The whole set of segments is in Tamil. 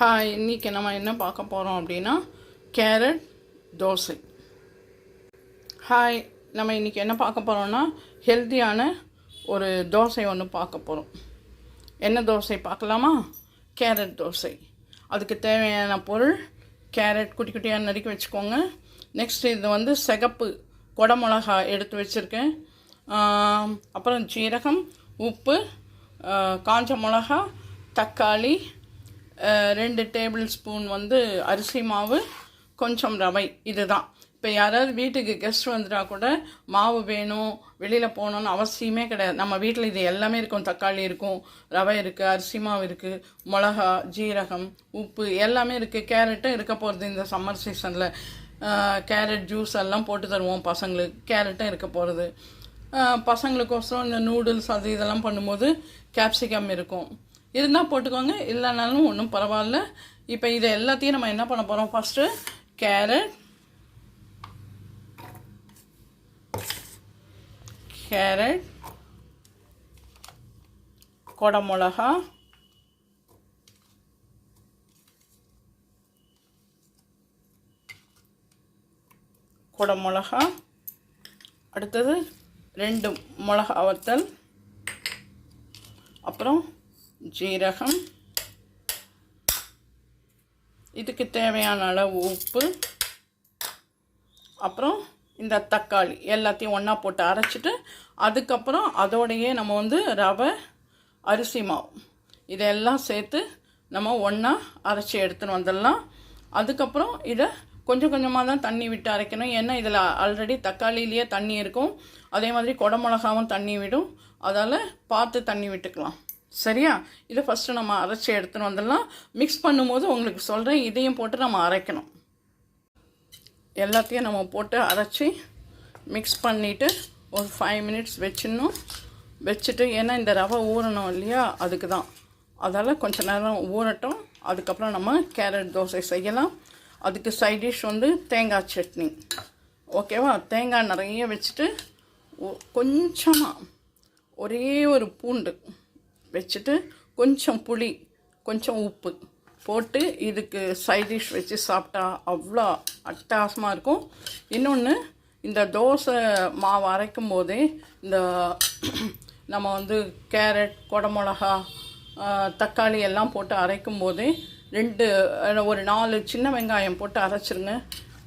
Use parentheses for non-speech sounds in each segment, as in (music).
ஹாய் இன்றைக்கி நம்ம என்ன பார்க்க போகிறோம் அப்படின்னா கேரட் தோசை. ஹாய் நம்ம இன்றைக்கி என்ன பார்க்க போகிறோன்னா ஹெல்த்தியான ஒரு தோசை ஒன்று பார்க்க போகிறோம் என்ன தோசை பார்க்கலாமா? கேரட் தோசை. அதுக்கு தேவையான பொருள் கேரட் குட்டி குட்டியாக நறுக்கி வச்சுக்கோங்க. நெக்ஸ்ட் இது வந்து சிகப்பு குடமிளகா எடுத்து வச்சுருக்கேன். அப்புறம் ஜீரகம் உப்பு காஞ்ச மிளகா தக்காளி ரெண்டு டேபிள் ஸ்பூன் வந்து அரிசி மாவு கொஞ்சம் ரவை இதுதான். இப்போ யாராவது வீட்டுக்கு கெஸ்ட் வந்துட்டா கூட மாவு வேணும் வெளியில் போகணுன்னு அவசியமே கிடையாது. நம்ம வீட்டில் இது எல்லாமே இருக்கும். தக்காளி இருக்கும் ரவை இருக்குது அரிசி மாவு இருக்குது மிளகா ஜீரகம் உப்பு எல்லாமே இருக்குது கேரட்டும் இருக்க போகிறது இந்த சம்மர் சீசனில் கேரட் ஜூஸ் எல்லாம் போட்டு தருவோம் பசங்களுக்கு. கேரட்டும் இருக்க போகிறது பசங்களுக்கோசரம் இந்த நூடுல்ஸ் அது இதெல்லாம் பண்ணும்போது கேப்சிகம் இருக்கும். இருந்தால் போட்டுக்கோங்க. இல்லைனாலும் ஒன்றும் பரவாயில்ல. இப்போ இதை எல்லாத்தையும் நம்ம என்ன பண்ண போகிறோம் ஃபஸ்ட்டு கேரட் கேரட் கொடமிளகா குடமிளகா அடுத்தது ரெண்டு மிளகா வத்தல் அப்புறம் ஜீரகம். இதுக்கு தேவையான அளவு உப்பு. அப்புறம் இந்த தக்காளி எல்லாத்தையும் ஒன்றா போட்டு அரைச்சிட்டு அதுக்கப்புறம் அதோடையே நம்ம வந்து ரவை அரிசி மாவு. இதெல்லாம் சேர்த்து நம்ம ஒன்றா அரைச்சி எடுத்துன்னு வந்துடலாம். அதுக்கப்புறம் இதை கொஞ்சம் கொஞ்சமாக தான் தண்ணி விட்டு அரைக்கணும். ஏன்னா இதில் ஆல்ரெடி தக்காளியிலேயே தண்ணி இருக்கும். அதே மாதிரி குடமிளகாவும் தண்ணி விடும். அதால் பார்த்து தண்ணி விட்டுக்கலாம். சரியா? இதை ஃபஸ்ட்டு நம்ம அரைச்சி எடுத்துன்னு வந்துடலாம். மிக்ஸ் பண்ணும்போது உங்களுக்கு சொல்கிறேன் இதையும் போட்டு நம்ம அரைக்கணும். எல்லாத்தையும் நம்ம போட்டு அரைச்சி மிக்ஸ் பண்ணிவிட்டு ஒரு ஃபைவ் மினிட்ஸ் வச்சிடணும். வச்சுட்டு ஏன்னா இந்த ரவை ஊறணும் இல்லையா? அதுக்கு தான் அதால் கொஞ்சம் நேரம் ஊறட்டும். அதுக்கப்புறம் நம்ம கேரட் தோசை செய்யலாம். அதுக்கு சைட் டிஷ் வந்து தேங்காய் சட்னி. ஓகேவா தேங்காய் நிறைய வச்சுட்டு ஒ- கொஞ்சமாக ஒரே ஒரு பூண்டு வச்சுட்டு கொஞ்சம் புளி கொஞ்சம் உப்பு போட்டு இதுக்கு சைட் டிஷ் வச்சு சாப்பிட்டா அவ்வளோ அட்டகாசமாக இருக்கும். இன்னொன்று இந்த தோசை மாவு அரைக்கும் போதே இந்த (clears throat) நம்ம வந்து கேரட் குடமிளகா தக்காளி எல்லாம் போட்டு அரைக்கும் போதே ரெண்டு ஒரு நாலு சின்ன வெங்காயம் போட்டு அரைச்சிருங்க.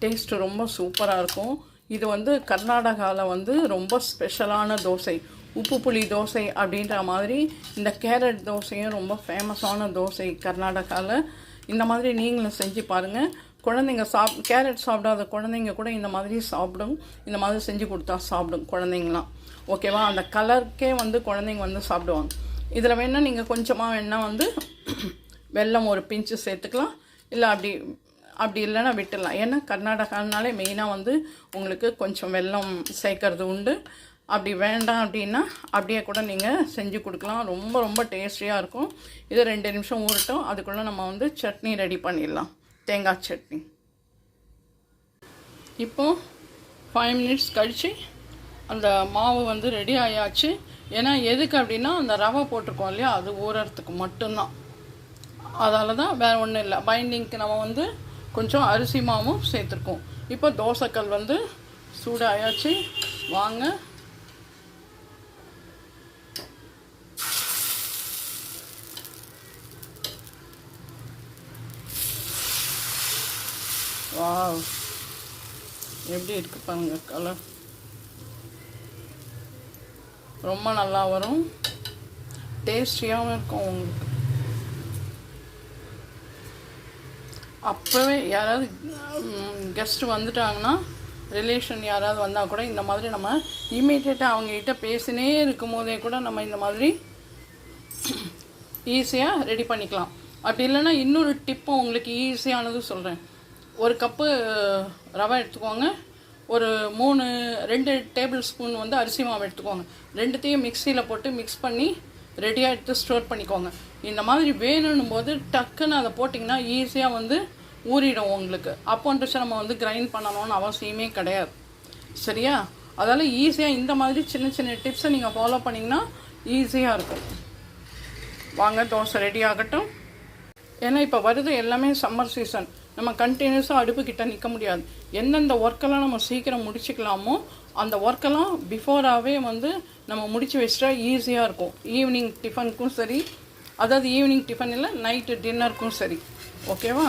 டேஸ்ட்டு ரொம்ப சூப்பராக இருக்கும். இது வந்து கர்நாடகாவில் வந்து ரொம்ப ஸ்பெஷலான தோசை. உப்பு புளி தோசை அப்படின்ற மாதிரி இந்த கேரட் தோசையும் ரொம்ப ஃபேமஸான தோசை கர்நாடகாவில் இந்த மாதிரி நீங்களும் செஞ்சு பாருங்கள் குழந்தைங்க சாப் கேரட் சாப்பிடாத குழந்தைங்க கூட இந்த மாதிரி சாப்பிடும். இந்த மாதிரி செஞ்சு கொடுத்தா சாப்பிடும் குழந்தைங்களாம் ஓகேவா? அந்த கலருக்கே வந்து குழந்தைங்க வந்து சாப்பிடுவாங்க. இதில் வேணால் நீங்கள் கொஞ்சமாக வேணால் வந்து வெல்லம் ஒரு பிஞ்சு சேர்த்துக்கலாம். இல்லை அப்படி அப்படி இல்லைன்னா விட்டுடலாம். ஏன்னா கர்நாடகானாலே மெயினாக வந்து உங்களுக்கு கொஞ்சம் வெல்லம் சேர்க்கறது உண்டு. அப்படி வேண்டாம் அப்படின்னா அப்படியே கூட நீங்கள் செஞ்சு கொடுக்கலாம். ரொம்ப ரொம்ப டேஸ்டியாக இருக்கும். இது ரெண்டு நிமிஷம் ஊறட்டும். அதுக்குள்ளே நம்ம வந்து சட்னி ரெடி பண்ணிடலாம். தேங்காய் சட்னி. இப்போ ஃபைவ் மினிட்ஸ் கழித்து அந்த மாவு வந்து ரெடி ஆயாச்சு. ஏன்னா எதுக்கு அப்படின்னா அந்த ரவை போட்டிருக்கோம் இல்லையா? அது ஊறறதுக்கு மட்டும்தான். அதால் தான் வேறு ஒன்றும் இல்லை. பைண்டிங்க்கு நம்ம வந்து கொஞ்சம் அரிசி மாவும் சேர்த்துருக்கோம். இப்போ தோசைக்கல் வந்து சூடாயாச்சு. வாங்க. வாவ். எப்படி இருக்கு பாருங்க கலர் ரொம்ப நல்லா வரும். டேஸ்டியாகவும் இருக்கும் உங்களுக்கு. அப்போவே யாராவது கெஸ்ட் வந்துட்டாங்கன்னா ரிலேஷன் யாராவது வந்தால் கூட இந்த மாதிரி நம்ம இமீடியட்டாக அவங்ககிட்ட பேசினே இருக்கும் போதே கூட நம்ம இந்த மாதிரி ஈஸியாக ரெடி பண்ணிக்கலாம். அப்படி இல்லைன்னா இன்னொரு டிப்பும் உங்களுக்கு ஈஸியானதும் சொல்கிறேன் ஒரு கப்பு ரவை எடுத்துக்கோங்க. ஒரு மூணு ரெண்டு டேபிள் ஸ்பூன் வந்து அரிசி மாவு எடுத்துக்கோங்க. ரெண்டுத்தையும் மிக்சியில் போட்டு மிக்ஸ் பண்ணி ரெடியாக எடுத்து ஸ்டோர் பண்ணிக்கோங்க. இந்த மாதிரி வேணும் போது டக்குன்னு அதை போட்டிங்கன்னா ஈஸியாக வந்து ஊறிடும் உங்களுக்கு. அப்போன்ட்டு நம்ம வந்து கிரைண்ட் பண்ணணும்னு அவசியமே கிடையாது. சரியா? அதால் ஈஸியாக இந்த மாதிரி சின்ன சின்ன டிப்ஸை நீங்கள் ஃபாலோ பண்ணிங்கன்னா ஈஸியாக இருக்கும். வாங்க தோசை ரெடி ஆகட்டும். ஏன்னா இப்போ வருது எல்லாமே சம்மர் சீசன் நம்ம கண்டினியூஸாக அடுப்பு கிட்ட நிற்க முடியாது. எந்தெந்த ஒர்க்கெல்லாம் நம்ம சீக்கிரம் முடிச்சுக்கலாமோ அந்த ஒர்க்கெல்லாம் பிஃபோராகவே வந்து நம்ம முடிச்சு வச்சிட்டா ஈஸியாக இருக்கும். ஈவினிங் டிஃபனுக்கும் சரி அதாவது ஈவினிங் டிஃபன் இல்லை நைட்டு டின்னருக்கும் சரி. ஓகேவா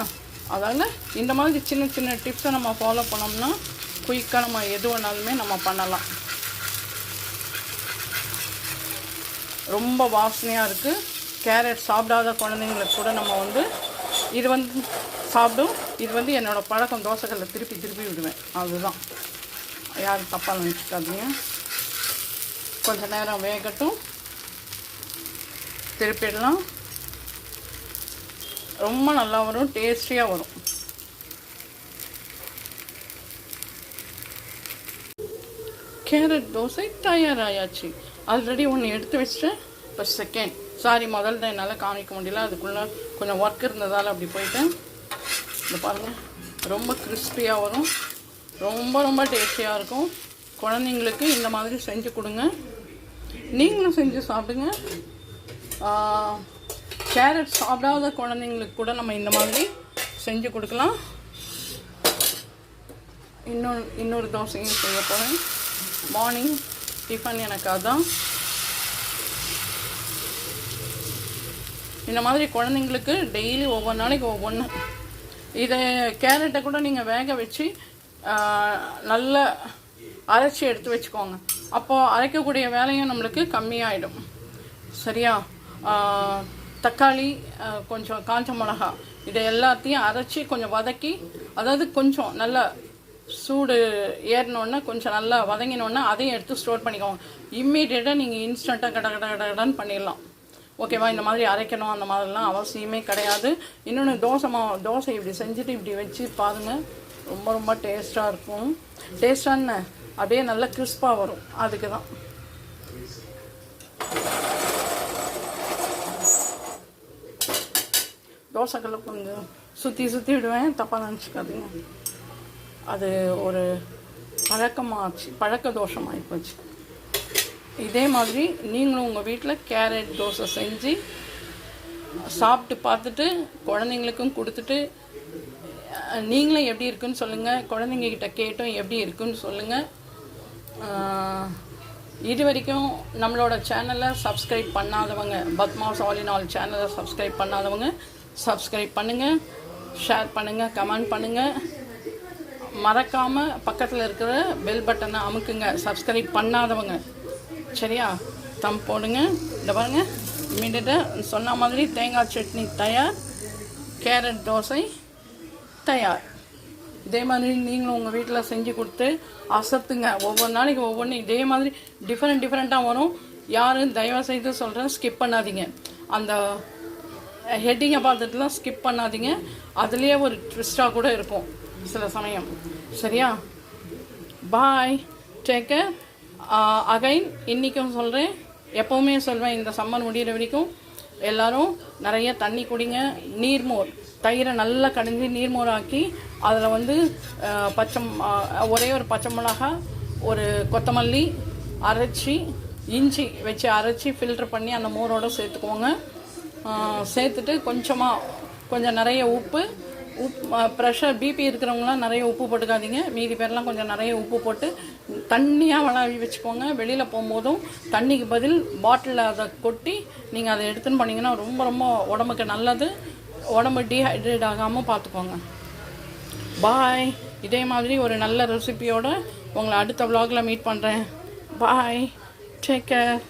அதால் இந்த மாதிரி சின்ன சின்ன டிப்ஸை நம்ம ஃபாலோ பண்ணோம்னா குயிக்காக நம்ம எது வேணாலுமே நம்ம பண்ணலாம். ரொம்ப வாசனையாக இருக்குது கேரட் சாப்பிடாத குழந்தைங்களுக்கு கூட நம்ம வந்து இது வந்து சாப்பிடும். இது வந்து என்னோடய பழக்கம். தோசைகளில் திருப்பி திருப்பி விடுவேன். அதுதான். யாரும் தப்பாக நினச்சிக்காதீங்க. கொஞ்சம் நேரம் வேகட்டும். திருப்பிடலாம். ரொம்ப நல்லா வரும். டேஸ்டியாக வரும். கேரட் தோசை தயார் ஆயாச்சு ஆல்ரெடி ஒன்று எடுத்து வச்சிட்டேன். இப்போ செகண்ட் சாரி முதல்ல என்னால் காமிக்க முடியல. அதுக்குள்ளே கொஞ்சம் ஒர்க் இருந்ததால் அப்படி போயிட்டேன். இந்த பாருங்கள் ரொம்ப கிறிஸ்பியாக வரும். ரொம்ப ரொம்ப டேஸ்டியாக இருக்கும். குழந்தைங்களுக்கு இந்த மாதிரி செஞ்சு கொடுங்க. நீங்களும் செஞ்சு சாப்பிடுங்க. கேரட் சாப்பிடாத குழந்தைங்களுக்கு கூட நம்ம இந்த மாதிரி செஞ்சு கொடுக்கலாம். இன்னொரு இன்னொரு தோசையும் செய்ய போகிறேன் மார்னிங் டிஃபன் எனக்கு அதான். இந்த மாதிரி குழந்தைங்களுக்கு டெய்லி ஒவ்வொரு நாளைக்கு ஒவ்வொன்று இதை கேரட்டை கூட நீங்கள் வேக வச்சு நல்ல அரைச்சி எடுத்து வச்சுக்கோங்க. அப்போது அரைக்கக்கூடிய வேலையும் நம்மளுக்கு கம்மியாயிடும். சரியா? தக்காளி கொஞ்சம் காஞ்ச மிளகா இதை எல்லாத்தையும் அரைச்சி கொஞ்சம் வதக்கி அதாவது கொஞ்சம் நல்லா சூடு ஏறினோடனே கொஞ்சம் நல்லா வதங்கினோடனே அதையும் எடுத்து ஸ்டோர் பண்ணிக்கோங்க. இம்மீடியட்டாக நீங்கள் இன்ஸ்டண்ட்டாக கட கட கட கடன்னு பண்ணிடலாம். ஓகேவா இந்த மாதிரி அரைக்கணும் அந்த மாதிரிலாம் அவசியமே கிடையாது. இன்னொன்று தோசை மா தோசை இப்படி செஞ்சுட்டு இப்படி வச்சு பாருங்கள் ரொம்ப ரொம்ப டேஸ்ட்டாக இருக்கும். டேஸ்டான அப்படியே நல்லா கிறிஸ்பாக வரும். அதுக்கு தான் தோசைக்கல்ல கொஞ்சம் சுற்றி சுற்றி விடுவேன். தப்பாக நினச்சிக்காதீங்க. அது ஒரு பழக்கமாகச்சு பழக்க தோஷமாகி போச்சு. இதே மாதிரி நீங்களும் உங்கள் வீட்டில் கேரட் தோசை செஞ்சு சாப்பிட்டு பார்த்துட்டு குழந்தைங்களுக்கும் கொடுத்துட்டு நீங்களும் எப்படி இருக்குன்னு சொல்லுங்கள் குழந்தைங்கக்கிட்ட கேட்டும் எப்படி இருக்குன்னு சொல்லுங்கள் இது வரைக்கும் நம்மளோட சேனலை சப்ஸ்கிரைப் பண்ணாதவங்க பத்மாஸ் ஆல் இன் ஆல் சேனலை சப்ஸ்கிரைப் பண்ணாதவங்க சப்ஸ்கிரைப் பண்ணுங்கள் ஷேர் பண்ணுங்கள் கமெண்ட் பண்ணுங்கள் மறக்காமல் பக்கத்தில் இருக்கிற பெல் பட்டனை அமுக்குங்க. சப்ஸ்கிரைப் பண்ணாதவங்க. சரியா? தம் போடுங்க. இந்த பாருங்கள் இமீடியட்டாக சொன்ன மாதிரி தேங்காய் சட்னி தயார் கேரட் தோசை தயார். இதே மாதிரி நீங்களும் உங்கள் வீட்டில் செஞ்சு கொடுத்து அசத்துங்க. ஒவ்வொரு நாளைக்கு ஒவ்வொன்றும் இதே மாதிரி டிஃப்ரெண்ட் டிஃப்ரெண்ட்டாக வரும். யாரும் தயவு செய்து சொல்கிறேன் ஸ்கிப் பண்ணாதீங்க. அந்த ஹெட்டிங்கை பார்த்துட்டுலாம் ஸ்கிப் பண்ணாதீங்க. அதுலேயே ஒரு ட்விஸ்டாக கூட இருக்கும் சில சமயம். சரியா? பாய் டேக்கர் அகைன் இன்றைக்கும் சொல்கிறேன் எப்போவுமே சொல்வேன் இந்த சம்மர் முடிகிற வரைக்கும் எல்லாரும் நிறைய தண்ணி குடிங்க. நீர்மோர் தயிரை நல்லா கடைஞ்சி நீர்மோர் ஆக்கி அதில் வந்து பச்சை ஒரே ஒரு பச்சை மிளகா ஒரு கொத்தமல்லி அரைச்சி இஞ்சி வச்சு அரைச்சி ஃபில்டர் பண்ணி அந்த மோரோட சேர்த்துக்குவோங்க சேர்த்துட்டு கொஞ்சமாக கொஞ்சம் நிறைய உப்பு உப் ப்ரெஷர் பிபி இருக்கிறவங்களாம் நிறைய உப்பு போட்டுக்காதீங்க. மீதி பேர்லாம் கொஞ்சம் நிறைய உப்பு போட்டு தண்ணியாக வளவி வச்சுக்கோங்க. வெளியில் போகும்போதும் தண்ணிக்கு பதில் பாட்டிலில் அதை கொட்டி நீங்கள் அதை எடுத்துன்னு பண்ணிங்கன்னா ரொம்ப ரொம்ப உடம்புக்கு நல்லது. உடம்பு டீஹைட்ரேட் ஆகாமல் பார்த்துக்கோங்க. பாய் இதே மாதிரி ஒரு நல்ல ரெசிபியோடு உங்களை அடுத்த vlogல மீட் பண்ணுறேன் பாய் டேக் கேர்